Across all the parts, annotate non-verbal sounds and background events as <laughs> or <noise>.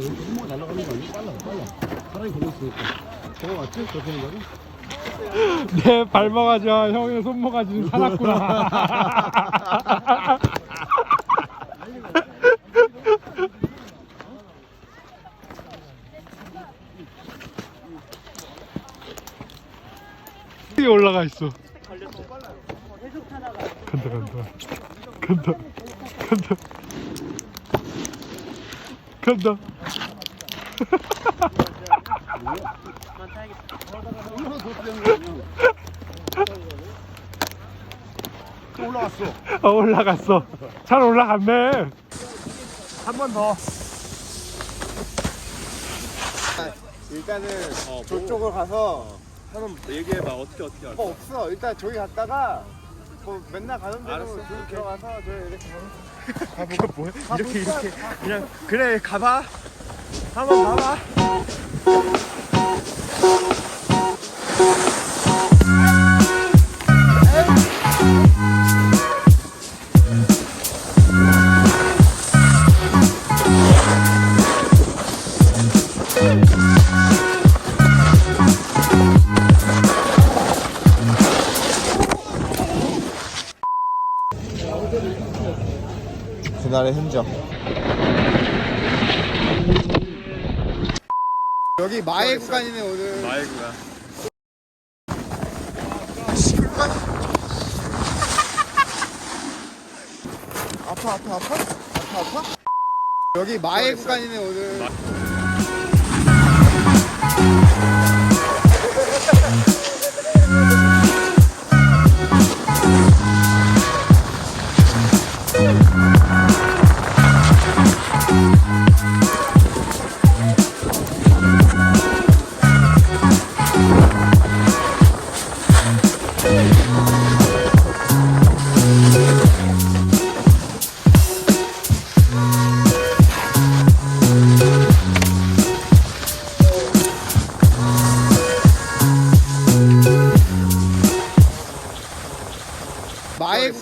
손목 날아가는 거 아니야? 빨라 빨라 사람이 있으니까 저거 맞지? 그렇게 하는 거지? 내 발목아지 형의 손모가지는 살았구나. 위에 올라가 있어. 간다 간다 간다 간다 간다. 또 올라왔어 어, 올라갔어. 잘 올라갔네. 한 번 더. 일단은 저쪽으로 가서 한번 얘기해봐 어떻게 어떻게 할까? 뭐 없어. 일단 저기 갔다가 뭐 맨날 가는 대로 저기 들어가서 저기 이렇게 <laughs> 뭐야? 이렇게 이렇게 그냥 그래 가봐 한번 봐봐 그날의 흔적. 여기 마의 구간이네 오늘. 마이구가 아파 아파 아파? 아파 아파? 여기 마의 구간이네 오늘.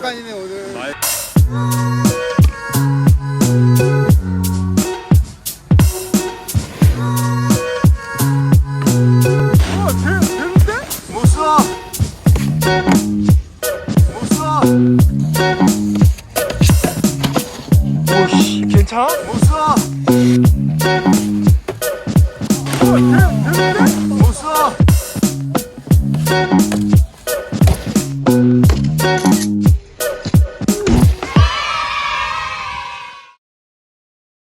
마의 구간이네 오늘. 오씨, 괜찮아? 못 써.